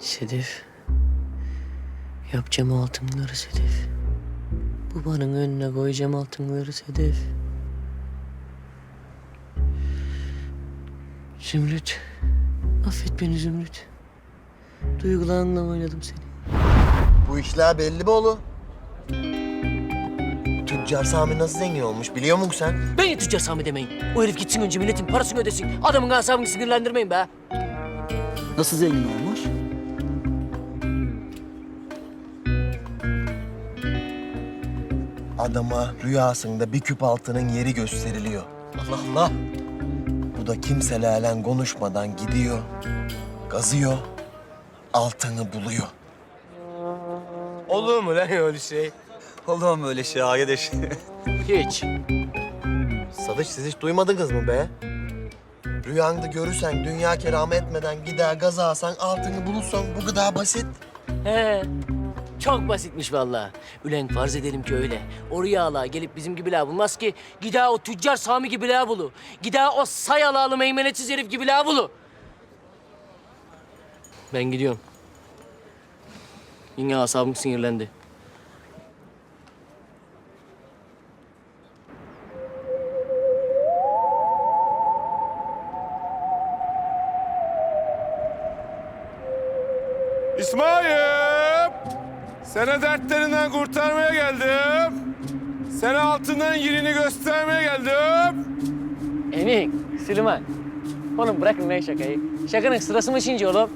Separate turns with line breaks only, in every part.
Sedef. Yapacağım altınları Sedef. Babanın önüne koyacağım altınları Sedef. Zümrüt. Affet beni Zümrüt. Duygularınla oynadım seni.
Bu işler belli be oğlum. Tüccar Sami nasıl zengin olmuş biliyor musun sen?
Beni tüccar Sami demeyin. O herif gitsin önce milletin parasını ödesin. Adamın asabını sinirlendirmeyin be.
Nasıl zengin olmuş?
Adama rüyasında bir küp altının yeri gösteriliyor.
Allah Allah.
Bu da kimselerle konuşmadan gidiyor, kazıyor, altını buluyor.
Olur mu lan öyle şey?
Olur mu öyle şey arkadaş?
Hiç.
Sadıç siz hiç duymadınız mı be? Rüyanda görürsen dünya keramı etmeden gider gaza alsan altını bulursan bu kadar basit.
He. Çok basitmiş vallahi. Ülen farz edelim ki öyle. O rüyalığa gelip bizim gibiler bulmaz ki. Gider o tüccar Sami gibiler bulu. Gider o sayalalı meymenetsiz herif gibiler bulu. Ben gidiyorum. Yine asabım sinirlendi.
İsmail! Seni dertlerinden kurtarmaya geldim. Seni altından yerini göstermeye geldim.
Emin, Süleyman. Oğlum bırakın lan şakayı. Şakanın sırası mı şimdi oğlum?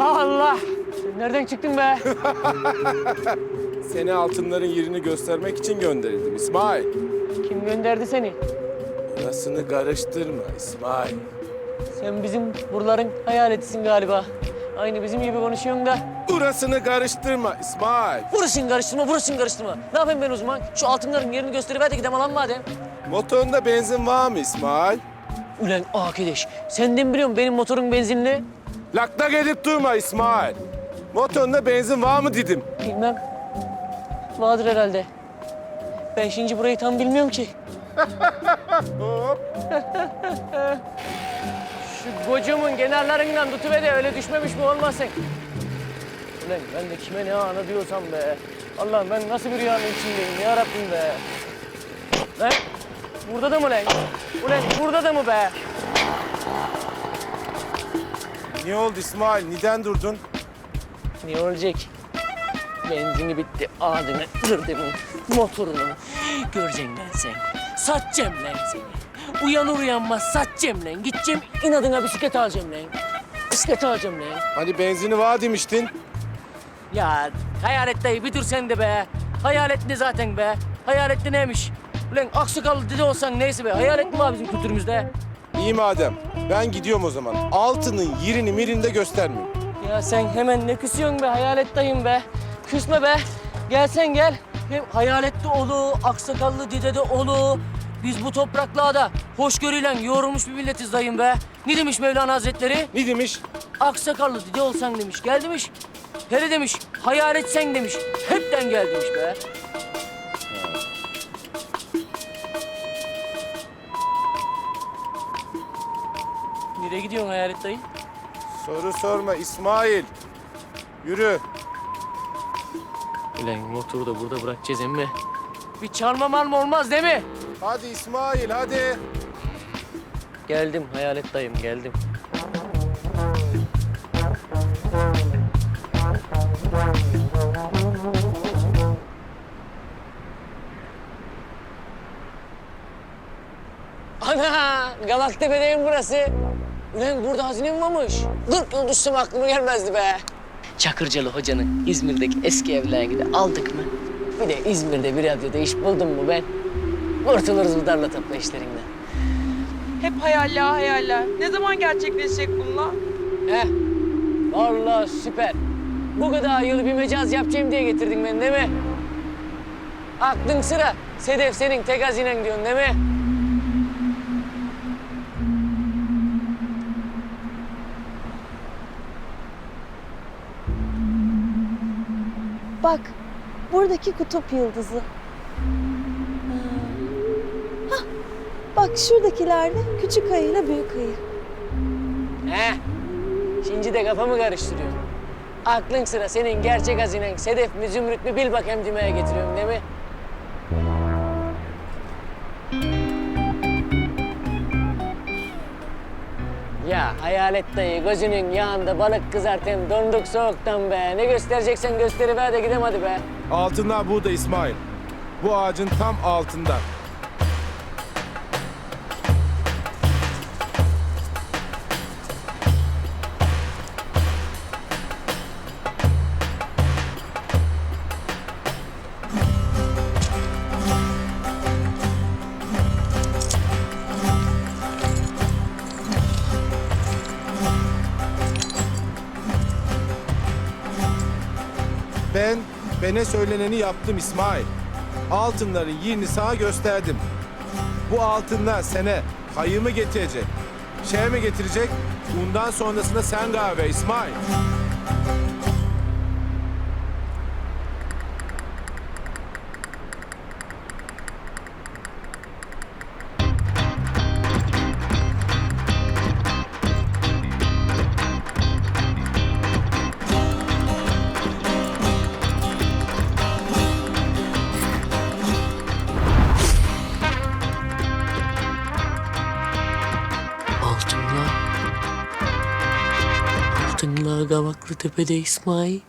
Allah! Sen nereden çıktın be?
Seni altınların yerini göstermek için gönderildim İsmail.
Kim gönderdi seni?
Orasını karıştırma İsmail.
Sen bizim buraların hayaletisin galiba. Aynı bizim gibi konuşuyorsun da.
Burasını karıştırma İsmail.
Vuruşun karıştırma, vuruşun karıştırma. Ne yapayım ben o zaman? Şu altınların yerini gösteriver de gidelim alan madem.
Motorunda benzin var mı İsmail?
Ulan arkadaş, sen de mi biliyorsun benim motorun benzinli?
Lakta gelip durma İsmail. Motorunda benzin var mı dedim.
Bilmem. Vardır herhalde. Ben şimdi burayı tam bilmiyorum ki.
Hop.
Şu kocumun kenarlarından tutuver de öyle düşmemiş mi olmasın? Ulan ben de kime ne ana diyorsam be. Allah'ım ben nasıl bir rüyanın içindeyim ya Rabbim be. Lan burada da mı lan? Ulan burada da mı be?
Ne oldu İsmail? Neden durdun?
Ne olacak? Benzini bitti. Adını kırdım. Motorunu. Göreceksin lan sen. Satacağım lan seni. Uyanır uyanmaz satacağım lan. Gideceğim inadına bisiklet alacağım lan. Bisiklet alacağım lan.
Hani benzini var demiştin.
Ya hayalet dayı bir dur sen de be. Hayalet ne zaten be? Hayalet de neymiş? Ulan aksakallı dede olsan neyse be. Hayalet mi var bizim kültürümüzde?
İyi madem. Ben gidiyorum o zaman. Altının yerini mirini de göstermeyeyim.
Ya sen hemen ne küsüyorsun be hayalet dayım be. Küsme be. Gel sen gel. Hem hayaletli olu, aksakallı dede de olu. Biz bu topraklarda hoşgörüyle yoğrulmuş bir milletiz dayım be. Ne demiş Mevlana Hazretleri?
Ne demiş?
Aksakallı dede olsan demiş. Gel demiş. Hele demiş. Hayalet sen demiş. Hepten gel demiş be. Nereye gidiyorsun hayalet dayı?
Soru sorma İsmail. Yürü.
Ulan motoru da burada bırakacağız emmi. Bir çalma mal mı olmaz değil mi?
Hadi İsmail hadi.
Geldim hayalet dayım geldim. Ana Galaktepe'deyim burası. Ulan burada hazine mi varmış? 40 yıl aklıma gelmezdi be. Çakırcalı hocanın İzmir'deki eski evlerine de aldık mı? Bir de İzmir'de bir radyoda iş buldum mu ben? Kurtuluruz bu darla topla işlerinden.
Hep hayaller hayaller. Ne zaman gerçekleşecek bunlar?
He. Vallahi süper. Bu kadar yıl bir mecaz yapacağım diye getirdin beni değil mi? Aklın sıra. Sedef senin tek hazinen diyorsun değil mi?
Bak, buradaki kutup yıldızı. Bak şuradakilerde küçük ayıyla büyük ayı.
He. Şimdi de kafamı karıştırıyor. Aklın sıra senin gerçek hazinen sedef mi zümrüt mü bil bakayım düğmeye getiriyorum değil mi? Ya hayalet dayı gözünün yağında balık kızartayım donduk soğuktan be. Ne göstereceksen gösteriver de gidem hadi be.
Altınlar burada İsmail. Bu ağacın tam altında. Ben bana söyleneni yaptım İsmail. Altınların yerini sana gösterdim. Bu altınlar sene hayır mı getirecek? Şey mi getirecek? Bundan sonrasında sen kahve İsmail.
Altınla Gavaklı Tepe'de İsmail.